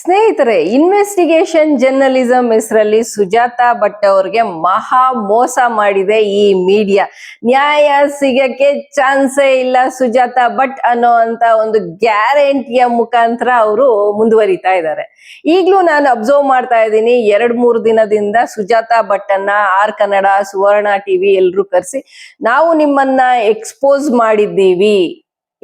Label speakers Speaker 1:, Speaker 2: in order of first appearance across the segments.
Speaker 1: ಸ್ನೇಹಿತರೆ investigation journalism ಹೆಸರಲ್ಲಿ ಸುಜಾತಾ ಭಟ್ ಅವ್ರಿಗೆ ಮಹಾ ಮೋಸ ಮಾಡಿದೆ ಈ ಮೀಡಿಯಾ ನ್ಯಾಯ ಸಿಗಕ್ಕೆ ಚಾನ್ಸೇ ಇಲ್ಲ ಸುಜಾತಾ ಭಟ್ ಅನ್ನೋ ಅಂತ ಒಂದು ಗ್ಯಾರಂಟಿಯ ಮುಖಾಂತರ ಅವರು ಮುಂದುವರಿತಾ ಇದ್ದಾರೆ. ಈಗ್ಲೂ ನಾನು ಅಬ್ಸರ್ವ್ ಮಾಡ್ತಾ ಇದ್ದೀನಿ, ಎರಡ್ ಮೂರು ದಿನದಿಂದ ಸುಜಾತಾ ಭಟ್ ಅನ್ನ ಆರ್ ಕನ್ನಡ ಸುವರ್ಣ ಟಿವಿ ಎಲ್ರು ಕರೆಸಿ, ನಾವು ನಿಮ್ಮನ್ನ ಎಕ್ಸ್ಪೋಸ್ ಮಾಡಿದ್ದೀವಿ.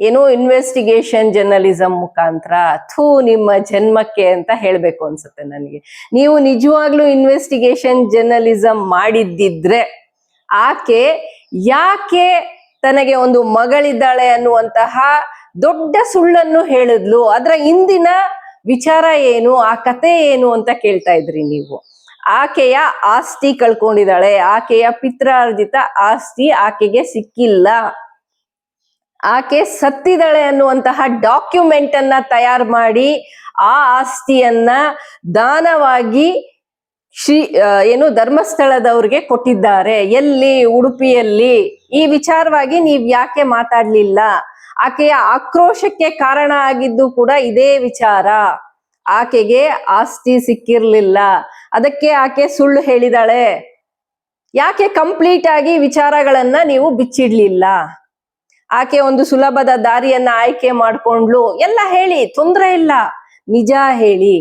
Speaker 1: ಏನೋ ಇನ್ವೆಸ್ಟಿಗೇಷನ್ ಜರ್ನಲಿಸಂ ಮುಖಾಂತರ ಥೂ ನಿಮ್ಮ ಜನ್ಮಕ್ಕೆ ಅಂತ ಹೇಳ್ಬೇಕು ಅನ್ಸುತ್ತೆ ನನಗೆ. ನೀವು ನಿಜವಾಗ್ಲೂ ಇನ್ವೆಸ್ಟಿಗೇಷನ್ ಜರ್ನಲಿಸಂ ಮಾಡಿದ್ದಿದ್ರೆ ಆಕೆ ಯಾಕೆ ತನಗೆ ಒಂದು ಮಗಳಿದ್ದಾಳೆ ಅನ್ನುವಂತಹ ದೊಡ್ಡ ಸುಳ್ಳನ್ನು ಹೇಳಿದ್ಲು? ಅದರ ಹಿಂದಿನ ವಿಚಾರ ಏನು? ಆ ಕತೆ ಏನು ಅಂತ ಕೇಳ್ತಾ ಇದ್ರಿ ನೀವು. ಆಕೆಯ ಆಸ್ತಿ ಕಳ್ಕೊಂಡಿದ್ದಾಳೆ. ಆಕೆಯ ಪಿತ್ರಾರ್ಜಿತ ಆಸ್ತಿ ಆಕೆಗೆ ಸಿಕ್ಕಿಲ್ಲ. ಆಕೆ ಸತ್ತಿದಳೆ ಅನ್ನುವಂತಹ ಡಾಕ್ಯುಮೆಂಟ್ ಅನ್ನ ತಯಾರು ಮಾಡಿ ಆ ಆಸ್ತಿಯನ್ನ ದಾನವಾಗಿ ಶ್ರೀ ಏನು ಧರ್ಮಸ್ಥಳದವ್ರಿಗೆ ಕೊಟ್ಟಿದ್ದಾರೆ. ಎಲ್ಲಿ, ಉಡುಪಿಯಲ್ಲಿ? ಈ ವಿಚಾರವಾಗಿ ನೀವ್ ಯಾಕೆ ಮಾತಾಡ್ಲಿಲ್ಲ? ಆಕೆಯ ಆಕ್ರೋಶಕ್ಕೆ ಕಾರಣ ಆಗಿದ್ದು ಕೂಡ ಇದೇ ವಿಚಾರ. ಆಕೆಗೆ ಆಸ್ತಿ ಸಿಕ್ಕಿರ್ಲಿಲ್ಲ. ಅದಕ್ಕೆ ಆಕೆ ಸುಳ್ಳು ಹೇಳಿದಾಳೆ. ಯಾಕೆ ಕಂಪ್ಲೀಟ್ ಆಗಿ ವಿಚಾರಗಳನ್ನ ನೀವು ಬಿಚ್ಚಿಡ್ಲಿಲ್ಲ? ಆಕೆ ಒಂದು ಸುಲಭದ ದಾರಿಯನ್ನ ಆಯ್ಕೆ ಮಾಡ್ಕೊಂಡ್ಲು ಎಲ್ಲ ಹೇಳಿ, ತೊಂದ್ರೆ ಇಲ್ಲ. ನಿಜ ಹೇಳಿ.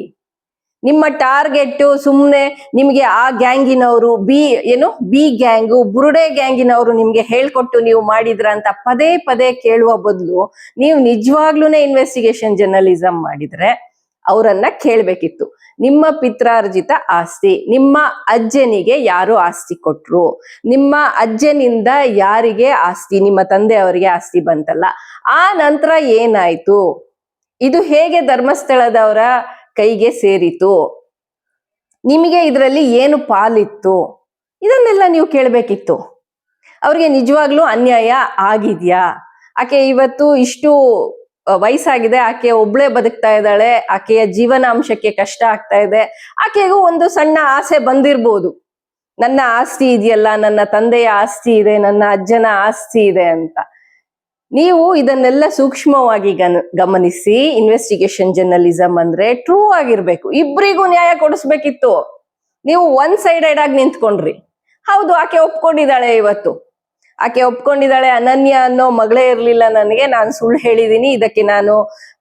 Speaker 1: ನಿಮ್ಮ ಟಾರ್ಗೆಟ್ ಸುಮ್ನೆ ನಿಮ್ಗೆ ಆ ಗ್ಯಾಂಗಿನವರು, ಬಿ, ಏನು, ಬಿ ಗ್ಯಾಂಗು, ಬುರುಡೆ ಗ್ಯಾಂಗಿನವರು ನಿಮ್ಗೆ ಹೇಳ್ಕೊಟ್ಟು ನೀವು ಮಾಡಿದ್ರ ಅಂತ ಪದೇ ಪದೇ ಕೇಳುವ ಬದಲು ನೀವು ನಿಜವಾಗ್ಲೂನೇ ಇನ್ವೆಸ್ಟಿಗೇಷನ್ ಜರ್ನಲಿಸಂ ಮಾಡಿದ್ರೆ ಅವರನ್ನ ಕೇಳ್ಬೇಕಿತ್ತು. ನಿಮ್ಮ ಪಿತ್ರಾರ್ಜಿತ ಆಸ್ತಿ, ನಿಮ್ಮ ಅಜ್ಜನಿಗೆ ಯಾರು ಆಸ್ತಿ ಕೊಟ್ರು? ನಿಮ್ಮ ಅಜ್ಜನಿಂದ ಯಾರಿಗೆ ಆಸ್ತಿ, ನಿಮ್ಮ ತಂದೆ ಅವರಿಗೆ ಆಸ್ತಿ ಬಂತಲ್ಲ? ಆ ನಂತರ ಏನಾಯ್ತು? ಇದು ಹೇಗೆ ಧರ್ಮಸ್ಥಳದವರ ಕೈಗೆ ಸೇರಿತು? ನಿಮಗೆ ಇದರಲ್ಲಿ ಏನು ಪಾಲಿತ್ತು? ಇದನ್ನೆಲ್ಲ ನೀವು ಕೇಳಬೇಕಿತ್ತು. ಅವ್ರಿಗೆ ನಿಜವಾಗ್ಲೂ ಅನ್ಯಾಯ ಆಗಿದ್ಯಾ? ಆಕೆ ಇವತ್ತು ಇಷ್ಟು ವಯಸ್ಸಾಗಿದೆ, ಆಕೆ ಒಬ್ಳೆ ಬದುಕ್ತಾ ಇದ್ದಾಳೆ, ಆಕೆಯ ಜೀವನಾಂಶಕ್ಕೆ ಕಷ್ಟ ಆಗ್ತಾ ಇದೆ, ಆಕೆಗೂ ಒಂದು ಸಣ್ಣ ಆಸೆ ಬಂದಿರ್ಬೋದು. ನನ್ನ ಆಸ್ತಿ ಇದೆಯಲ್ಲ, ನನ್ನ ತಂದೆಯ ಆಸ್ತಿ ಇದೆ, ನನ್ನ ಅಜ್ಜನ ಆಸ್ತಿ ಇದೆ ಅಂತ. ನೀವು ಇದನ್ನೆಲ್ಲ ಸೂಕ್ಷ್ಮವಾಗಿ ಗಮನಿಸಿ ಇನ್ವೆಸ್ಟಿಗೇಷನ್ ಜರ್ನಲಿಸಂ ಅಂದ್ರೆ ಟ್ರೂ ಆಗಿರ್ಬೇಕು. ಇಬ್ರಿಗೂ ನ್ಯಾಯ ಕೊಡಿಸ್ಬೇಕಿತ್ತು. ನೀವು ಒನ್ ಸೈಡೆಡ್ ಆಗಿ ನಿಂತ್ಕೊಂಡ್ರಿ. ಹೌದು, ಆಕೆ ಒಪ್ಕೊಂಡಿದ್ದಾಳೆ ಇವತ್ತು. ಆಕೆ ಒಪ್ಕೊಂಡಿದ್ದಾಳೆ, ಅನನ್ಯ ಅನ್ನೋ ಮಗಳೇ ಇರ್ಲಿಲ್ಲ ನನಗೆ, ನಾನು ಸುಳ್ಳು ಹೇಳಿದೀನಿ, ಇದಕ್ಕೆ ನಾನು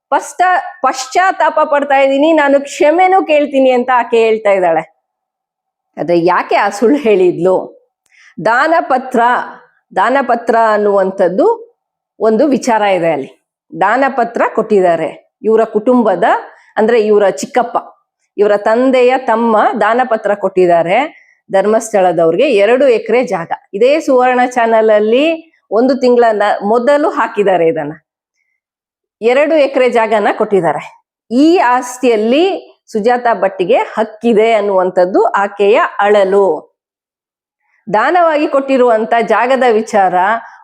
Speaker 1: ಪಶ್ಚ ಪಶ್ಚಾತ್ತಾಪ ಪಡ್ತಾ ಇದ್ದೀನಿ ನಾನು ಕ್ಷಮೆನೂ ಕೇಳ್ತೀನಿ ಅಂತ ಆಕೆ ಹೇಳ್ತಾ ಇದ್ದಾಳೆ. ಅದೇ ಯಾಕೆ ಆ ಸುಳ್ಳು ಹೇಳಿದ್ಲು? ದಾನಪತ್ರ ದಾನಪತ್ರ ಅನ್ನುವಂಥದ್ದು ಒಂದು ವಿಚಾರ ಇದೆ ಅಲ್ಲಿ. ದಾನಪತ್ರ ಕೊಟ್ಟಿದ್ದಾರೆ ಇವರ ಕುಟುಂಬದ, ಅಂದ್ರೆ ಇವರ ಚಿಕ್ಕಪ್ಪ, ಇವರ ತಂದೆಯ ತಮ್ಮ ದಾನಪತ್ರ ಕೊಟ್ಟಿದ್ದಾರೆ. ಧರ್ಮಸ್ಥಳದವ್ರಿಗೆ ಎರಡು ಎಕರೆ ಜಾಗ. ಇದೇ ಸುವರ್ಣ ಚಾನಲ್ ಅಲ್ಲಿ ಒಂದು ತಿಂಗಳ ಮೊದಲು ಹಾಕಿದ್ದಾರೆ ಇದನ್ನ. ಎರಡು ಎಕರೆ ಜಾಗನ ಕೊಟ್ಟಿದ್ದಾರೆ. ಈ ಆಸ್ತಿಯಲ್ಲಿ ಸುಜಾತ ಭಟ್ಟಿಗೆ ಹಕ್ಕಿದೆ ಅನ್ನುವಂಥದ್ದು ಆಕೆಯ ಅಳಲು. ದಾನವಾಗಿ ಕೊಟ್ಟಿರುವಂತ ಜಾಗದ ವಿಚಾರ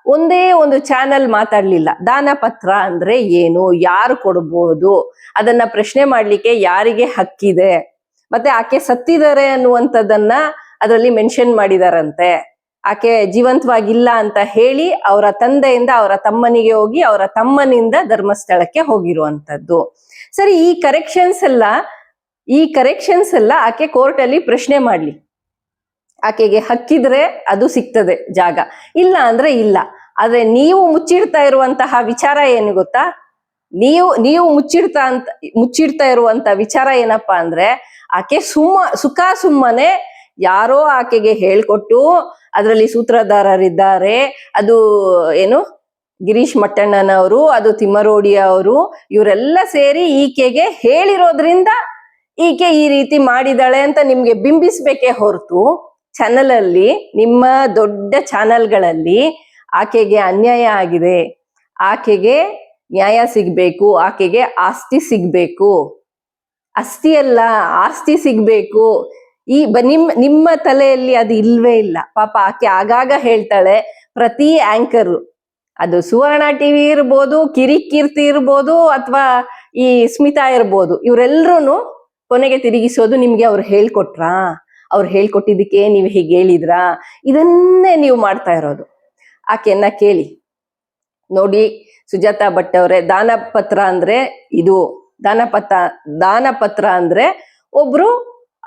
Speaker 1: ಒಂದೇ ಒಂದು ಚಾನೆಲ್ ಮಾತಾಡ್ಲಿಲ್ಲ. ದಾನ ಪತ್ರ ಅಂದ್ರೆ ಏನು? ಯಾರು ಕೊಡಬಹುದು ಅದನ್ನ ಪ್ರಶ್ನೆ ಮಾಡ್ಲಿಕ್ಕೆ ಯಾರಿಗೆ ಹಕ್ಕಿದೆ? ಮತ್ತೆ ಆಕೆ ಸತ್ತಿದ್ದಾರೆ ಅನ್ನುವಂಥದ್ದನ್ನ ಅದರಲ್ಲಿ ಮೆನ್ಷನ್ ಮಾಡಿದಾರಂತೆ. ಆಕೆ ಜೀವಂತವಾಗಿಲ್ಲ ಅಂತ ಹೇಳಿ ಅವರ ತಂದೆಯಿಂದ ಅವರ ತಮ್ಮನಿಗೆ ಹೋಗಿ ಅವರ ತಮ್ಮನಿಂದ ಧರ್ಮಸ್ಥಳಕ್ಕೆ ಹೋಗಿರುವಂತದ್ದು ಸರಿ, ಈ ಕರೆಕ್ಷನ್ಸ್ ಎಲ್ಲ, ಈ ಕರೆಕ್ಷನ್ಸ್ ಎಲ್ಲ ಆಕೆ ಕೋರ್ಟ್ ಅಲ್ಲಿ ಪ್ರಶ್ನೆ ಮಾಡ್ಲಿ. ಆಕೆಗೆ ಹಕ್ಕಿದ್ರೆ ಅದು ಸಿಗ್ತದೆ ಜಾಗ. ಇಲ್ಲ ಅಂದ್ರೆ ಇಲ್ಲ. ಆದ್ರೆ ನೀವು ಮುಚ್ಚಿಡ್ತಾ ಇರುವಂತಹ ವಿಚಾರ ಏನು ಗೊತ್ತಾ? ನೀವು ನೀವು ಮುಚ್ಚಿಡ್ತಾ ಅಂತ, ಮುಚ್ಚಿಡ್ತಾ ಇರುವಂತ ವಿಚಾರ ಏನಪ್ಪಾ ಅಂದ್ರೆ, ಆಕೆ ಸುಮ್ಮ ಸುಖ ಸುಮ್ಮನೆ ಯಾರೋ ಆಕೆಗೆ ಹೇಳ್ಕೊಟ್ಟು ಅದರಲ್ಲಿ ಸೂತ್ರಧಾರರಿದ್ದಾರೆ. ಅದು ಏನು? ಗಿರೀಶ್ ಮಟ್ಟಣ್ಣನವರು, ಅದು ತಿಮ್ಮರೋಡಿ ಅವರು ಇವರೆಲ್ಲ ಸೇರಿ ಈಕೆಗೆ ಹೇಳಿರೋದ್ರಿಂದ ಈಕೆ ಈ ರೀತಿ ಮಾಡಿದಾಳೆ ಅಂತ ನಿಮ್ಗೆ ಬಿಂಬಿಸ್ಬೇಕೇ ಹೊರತು ಚಾನಲ್ ಅಲ್ಲಿ ನಿಮ್ಮ ದೊಡ್ಡ ಚಾನಲ್ಗಳಲ್ಲಿ ಆಕೆಗೆ ಅನ್ಯಾಯ ಆಗಿದೆ. ಆಕೆಗೆ ನ್ಯಾಯ ಸಿಗ್ಬೇಕು, ಆಕೆಗೆ ಆಸ್ತಿ ಸಿಗ್ಬೇಕು. ಅಸ್ತಿ ಅಲ್ಲ ಆಸ್ತಿ ಸಿಗ್ಬೇಕು. ಈ ನಿಮ್, ನಿಮ್ಮ ತಲೆಯಲ್ಲಿ ಅದು ಇಲ್ವೇ ಇಲ್ಲ. ಪಾಪ ಆಕೆ ಆಗಾಗ ಹೇಳ್ತಾಳೆ, ಪ್ರತಿ ಆಂಕರ್, ಅದು ಸುವರ್ಣ ಟಿವಿ ಇರ್ಬೋದು, ಕಿರಿಕೀರ್ತಿ ಇರ್ಬೋದು, ಅಥವಾ ಈ ಸ್ಮಿತಾ ಇರ್ಬೋದು ಇವರೆಲ್ಲರೂ ಕೊನೆಗೆ ತಿರುಗಿಸೋದು ನಿಮ್ಗೆ ಅವ್ರು ಹೇಳ್ಕೊಟ್ರಾ? ಅವ್ರು ಹೇಳ್ಕೊಟ್ಟಿದ್ದಕ್ಕೆ ನೀವು ಹೀಗೆ ಹೇಳಿದ್ರಾ? ಇದನ್ನೇ ನೀವು ಮಾಡ್ತಾ ಇರೋದು. ಆಕೆಯನ್ನ ಕೇಳಿ. ನೋಡಿ, ಸುಜಾತಾ ಭಟ್ ಅವರೇ ದಾನ ಪತ್ರ ಅಂದ್ರೆ ಇದು. ದಾನಪತ್ರ ದಾನಪತ್ರ ಅಂದ್ರೆ ಒಬ್ರು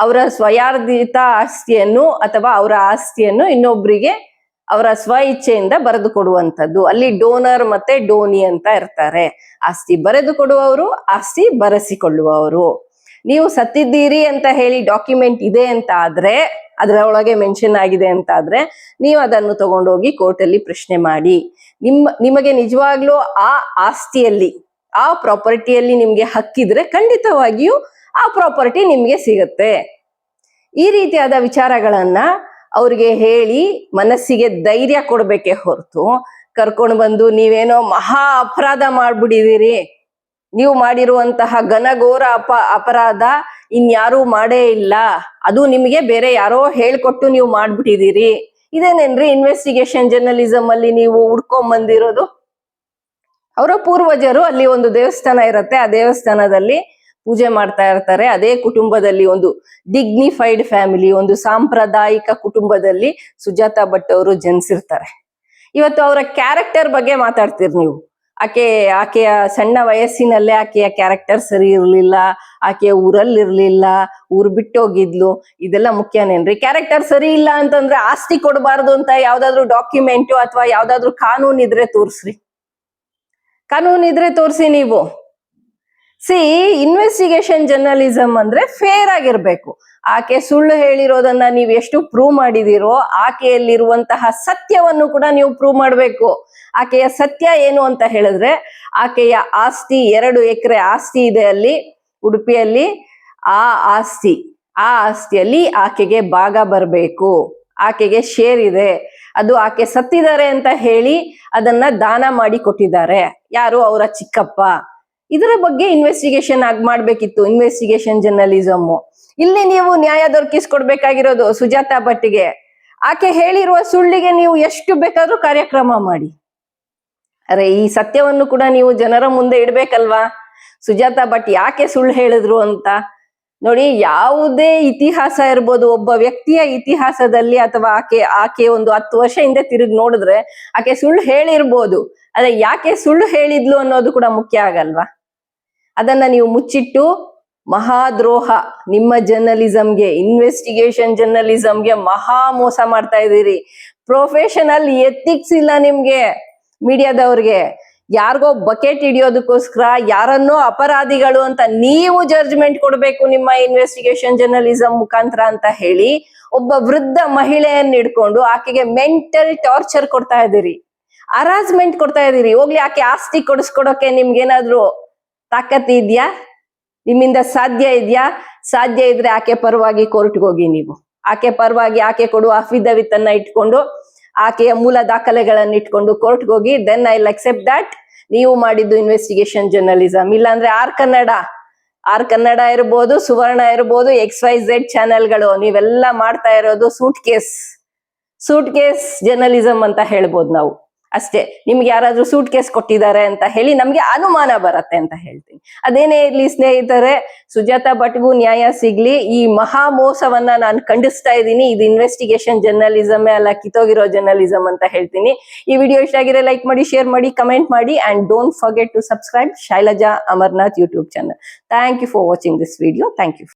Speaker 1: ಅವರ ಸ್ವಯಾರ್ಧಿತ ಆಸ್ತಿಯನ್ನು ಅಥವಾ ಅವರ ಆಸ್ತಿಯನ್ನು ಇನ್ನೊಬ್ಬರಿಗೆ ಅವರ ಸ್ವ ಇಚ್ಛೆಯಿಂದ ಬರೆದು ಕೊಡುವಂಥದ್ದು ಅಲ್ಲಿ ಡೋನರ್ ಮತ್ತೆ ಡೋನಿ ಅಂತ ಇರ್ತಾರೆ. ಆಸ್ತಿ ಬರೆದು ಕೊಡುವವರು ಆಸ್ತಿ ಬರೆಸಿಕೊಳ್ಳುವವರು. ನೀವು ಸತ್ತಿದ್ದೀರಿ ಅಂತ ಹೇಳಿ ಡಾಕ್ಯುಮೆಂಟ್ ಇದೆ ಅಂತ ಆದ್ರೆ, ಅದರೊಳಗೆ ಮೆನ್ಷನ್ ಆಗಿದೆ ಅಂತ ಆದ್ರೆ, ನೀವು ಅದನ್ನು ತಗೊಂಡೋಗಿ ಕೋರ್ಟಲ್ಲಿ ಪ್ರಶ್ನೆ ಮಾಡಿ. ನಿಮ್ಮ, ನಿಮಗೆ ನಿಜವಾಗ್ಲೂ ಆ ಆಸ್ತಿಯಲ್ಲಿ, ಆ ಪ್ರಾಪರ್ಟಿಯಲ್ಲಿ ನಿಮ್ಗೆ ಹಕ್ಕಿದ್ರೆ ಖಂಡಿತವಾಗಿಯೂ ಆ ಪ್ರಾಪರ್ಟಿ ನಿಮ್ಗೆ ಸಿಗುತ್ತೆ. ಈ ರೀತಿಯಾದ ವಿಚಾರಗಳನ್ನ ಅವ್ರಿಗೆ ಹೇಳಿ ಮನಸ್ಸಿಗೆ ಧೈರ್ಯ ಕೊಡ್ಬೇಕೆ ಹೊರತು ಕರ್ಕೊಂಡು ಬಂದು ನೀವೇನೋ ಮಹಾ ಅಪರಾಧ ಮಾಡ್ಬಿಟ್ಟಿದೀರಿ ನೀವು ಮಾಡಿರುವಂತಹ ಘನಘೋರ ಅಪ ಅಪರಾಧ ಇನ್ಯಾರೂ ಮಾಡೇ ಇಲ್ಲ. ಅದು ನಿಮಗೆ ಬೇರೆ ಯಾರೋ ಹೇಳ್ಕೊಟ್ಟು ನೀವು ಮಾಡ್ಬಿಟ್ಟಿದ್ದೀರಿ. ಇದೇನೇನ್ರಿ ಇನ್ವೆಸ್ಟಿಗೇಷನ್ ಜರ್ನಲಿಸಮ್ ಅಲ್ಲಿ ನೀವು ಹುಡ್ಕೊಂಡ್ ಬಂದಿರೋದು? ಅವರ ಪೂರ್ವಜರು ಅಲ್ಲಿ ಒಂದು ದೇವಸ್ಥಾನ ಇರುತ್ತೆ, ಆ ದೇವಸ್ಥಾನದಲ್ಲಿ ಪೂಜೆ ಮಾಡ್ತಾ ಇರ್ತಾರೆ. ಅದೇ ಕುಟುಂಬದಲ್ಲಿ ಒಂದು ಡಿಗ್ನಿಫೈಡ್ ಫ್ಯಾಮಿಲಿ ಒಂದು ಸಾಂಪ್ರದಾಯಿಕ ಕುಟುಂಬದಲ್ಲಿ ಸುಜಾತಾ ಭಟ್ ಅವರು ಜನಿಸಿರ್ತಾರೆ. ಇವತ್ತು ಅವರ ಕ್ಯಾರೆಕ್ಟರ್ ಬಗ್ಗೆ ಮಾತಾಡ್ತೀರಿ ನೀವು. ಆಕೆ, ಆಕೆಯ ಸಣ್ಣ ವಯಸ್ಸಿನಲ್ಲೇ ಆಕೆಯ ಕ್ಯಾರೆಕ್ಟರ್ ಸರಿ ಇರ್ಲಿಲ್ಲ, ಆಕೆಯ ಊರಲ್ಲಿ ಇರ್ಲಿಲ್ಲ ಊರ್ ಬಿಟ್ಟೋಗಿದ್ಲು, ಇದೆಲ್ಲ ಮುಖ್ಯನೇನ್ರಿ? ಕ್ಯಾರೆಕ್ಟರ್ ಸರಿ ಇಲ್ಲ ಅಂತಂದ್ರೆ ಆಸ್ತಿ ಕೊಡಬಾರ್ದು ಅಂತ ಯಾವ್ದಾದ್ರು ಡಾಕ್ಯುಮೆಂಟು ಅಥವಾ ಯಾವ್ದಾದ್ರು ಕಾನೂನ್ ಇದ್ರೆ ತೋರಿಸ್ರಿ. ಕಾನೂನ್ ಇದ್ರೆ ತೋರಿಸಿ ನೀವು. ಸಿ ಇನ್ವೆಸ್ಟಿಗೇಷನ್ ಜರ್ನಲಿಸಮ್ ಅಂದ್ರೆ ಫೇರ್ ಆಗಿರ್ಬೇಕು. ಆಕೆ ಸುಳ್ಳು ಹೇಳಿರೋದನ್ನ ನೀವು ಎಷ್ಟು ಪ್ರೂವ್ ಮಾಡಿದಿರೋ, ಆಕೆಯಲ್ಲಿರುವಂತಹ ಸತ್ಯವನ್ನು ಕೂಡ ನೀವು ಪ್ರೂವ್ ಮಾಡಬೇಕು. ಆಕೆಯ ಸತ್ಯ ಏನು ಅಂತ ಹೇಳಿದ್ರೆ, ಆಕೆಯ ಆಸ್ತಿ, ಎರಡು ಎಕರೆ ಆಸ್ತಿ ಇದೆ ಅಲ್ಲಿ, ಉಡುಪಿಯಲ್ಲಿ. ಆ ಆಸ್ತಿ, ಆ ಆಸ್ತಿಯಲ್ಲಿ ಆಕೆಗೆ ಭಾಗ ಬರಬೇಕು. ಆಕೆಗೆ ಶೇರ್ ಇದೆ. ಅದು ಆಕೆ ಸತ್ತಿದ್ದಾರೆ ಅಂತ ಹೇಳಿ ಅದನ್ನ ದಾನ ಮಾಡಿ ಕೊಟ್ಟಿದ್ದಾರೆ. ಯಾರು? ಅವರ ಚಿಕ್ಕಪ್ಪ. ಇದರ ಬಗ್ಗೆ ಇನ್ವೆಸ್ಟಿಗೇಷನ್ ಆಗಿ ಮಾಡ್ಬೇಕಿತ್ತು ಇನ್ವೆಸ್ಟಿಗೇಷನ್ ಜರ್ನಲಿಸಮ್ ಇಲ್ಲಿ ನೀವು ನ್ಯಾಯ ದೊರಕಿಸ್ಕೊಡ್ಬೇಕಾಗಿರೋದು ಸುಜಾತಾ ಭಟ್ಟಿಗೆ. ಆಕೆ ಹೇಳಿರುವ ಸುಳ್ಳಿಗೆ ನೀವು ಎಷ್ಟು ಬೇಕಾದ್ರೂ ಕಾರ್ಯಕ್ರಮ ಮಾಡಿ. ಅರೆ, ಈ ಸತ್ಯವನ್ನು ಕೂಡ ನೀವು ಜನರ ಮುಂದೆ ಇಡ್ಬೇಕಲ್ವಾ? ಸುಜಾತಾ ಭಟ್ ಯಾಕೆ ಸುಳ್ಳು ಹೇಳಿದ್ರು ಅಂತ? ನೋಡಿ, ಯಾವುದೇ ಇತಿಹಾಸ ಇರ್ಬೋದು, ಒಬ್ಬ ವ್ಯಕ್ತಿಯ ಇತಿಹಾಸದಲ್ಲಿ ಅಥವಾ ಆಕೆ ಆಕೆ ಒಂದು ಹತ್ತು ವರ್ಷ ಹಿಂದೆ ತಿರುಗಿ ನೋಡಿದ್ರೆ ಆಕೆ ಸುಳ್ಳು ಹೇಳಿರ್ಬೋದು. ಆದ್ರೆ ಯಾಕೆ ಸುಳ್ಳು ಹೇಳಿದ್ಲು ಅನ್ನೋದು ಕೂಡ ಮುಖ್ಯ ಆಗಲ್ವಾ? ಅದನ್ನ ನೀವು ಮುಚ್ಚಿಟ್ಟು ಮಹಾದ್ರೋಹ, ನಿಮ್ಮ ಜರ್ನಲಿಸಂಗೆ ಇನ್ವೆಸ್ಟಿಗೇಷನ್ ಜರ್ನಲಿಸಂಗೆ ಮಹಾ ಮೋಸ ಮಾಡ್ತಾ ಇದ್ದೀರಿ. ಪ್ರೊಫೆಷನಲ್ ಎಥಿಕ್ಸ್ ಇಲ್ಲ ನಿಮ್ಗೆ, ಮೀಡಿಯಾದವ್ರಿಗೆ. ಯಾರಿಗೋ ಬಕೆಟ್ ಹಿಡಿಯೋದಕ್ಕೋಸ್ಕರ ಯಾರನ್ನೋ ಅಪರಾಧಿಗಳು ಅಂತ ನೀವು ಜಡ್ಜ್ಮೆಂಟ್ ಕೊಡ್ಬೇಕು ನಿಮ್ಮ ಇನ್ವೆಸ್ಟಿಗೇಷನ್ ಜರ್ನಲಿಸಂ ಮುಖಾಂತರ ಅಂತ ಹೇಳಿ ಒಬ್ಬ ವೃದ್ಧ ಮಹಿಳೆಯನ್ನ ಹಿಡ್ಕೊಂಡು ಆಕೆಗೆ ಮೆಂಟಲ್ ಟಾರ್ಚರ್ ಕೊಡ್ತಾ ಇದ್ದೀರಿ. ಅರಾಸ್ಮೆಂಟ್ ಕೊಡ್ತಾ ಇದ್ದೀರಿ. ಹೋಗ್ಲಿ, ಆಕೆ ಆಸ್ತಿ ಕೊಡಿಸ್ಕೊಡೋಕೆ ನಿಮ್ಗೇನಾದ್ರೂ ತಾಕತ್ ಇದೆಯಾ? ನಿಮ್ಮಿಂದ ಸಾಧ್ಯ ಇದೆಯಾ? ಸಾಧ್ಯ ಇದ್ರೆ ಆಕೆ ಪರವಾಗಿ ಕೋರ್ಟ್ಗೆ ಹೋಗಿ ನೀವು. ಆಕೆ ಪರವಾಗಿ ಆಕೆ ಕೊಡುವ ಅಫಿಡವಿತ್ ಅನ್ನ ಇಟ್ಕೊಂಡು, ಆಕೆಯ ಮೂಲ ದಾಖಲೆಗಳನ್ನ ಇಟ್ಕೊಂಡು ಕೋರ್ಟ್ಗೆ ಹೋಗಿ ದೆನ್ ಐ ಅಕ್ಸೆಪ್ಟ್ ದಟ್ ನೀವು ಮಾಡಿದ್ದು ಇನ್ವೆಸ್ಟಿಗೇಷನ್ ಜರ್ನಲಿಸಮ್ ಇಲ್ಲಾಂದ್ರೆ ಆರ್ ಕನ್ನಡ. ಆರ್ ಕನ್ನಡ ಇರ್ಬೋದು, ಸುವರ್ಣ ಇರ್ಬೋದು ಎಕ್ಸ್ ವೈ ಝೆಡ್ ಚಾನೆಲ್ಗಳು ನೀವೆಲ್ಲ ಮಾಡ್ತಾ ಇರೋದು suitcase suitcase journalism ಅಂತ ಹೇಳ್ಬೋದು ನಾವು. ಅಷ್ಟೇ, ನಿಮ್ಗೆ ಯಾರಾದ್ರೂ ಸೂಟ್ ಕೇಸ್ ಕೊಟ್ಟಿದ್ದಾರೆ ಅಂತ ಹೇಳಿ ನಮ್ಗೆ ಅನುಮಾನ ಬರತ್ತೆ ಅಂತ ಹೇಳ್ತೀನಿ. ಅದೇನೇ ಇರ್ಲಿ ಸ್ನೇಹಿತರೆ, ಸುಜಾತಾ ಭಟ್ಗೂ ನ್ಯಾಯ ಸಿಗ್ಲಿ. ಈ ಮಹಾ ಮೋಸವನ್ನ ನಾನು ಖಂಡಿಸ್ತಾ ಇದ್ದೀನಿ. ಇದು ಇನ್ವೆಸ್ಟಿಗೇಷನ್ ಜರ್ನಲಿಸಮ್ ಅಲ್ಲ, ಕಿತ್ತೋಗಿರೋ ಜರ್ನಲಿಸಮ್ ಅಂತ ಹೇಳ್ತೀನಿ. ಈ ವಿಡಿಯೋ ಇಷ್ಟ ಆಗಿದ್ರೆ ಲೈಕ್ ಮಾಡಿ ಶೇರ್ ಮಾಡಿ ಕಮೆಂಟ್ ಮಾಡಿ and don't forget to subscribe Shailaja Amarnath YouTube channel thank you for watching this video thank you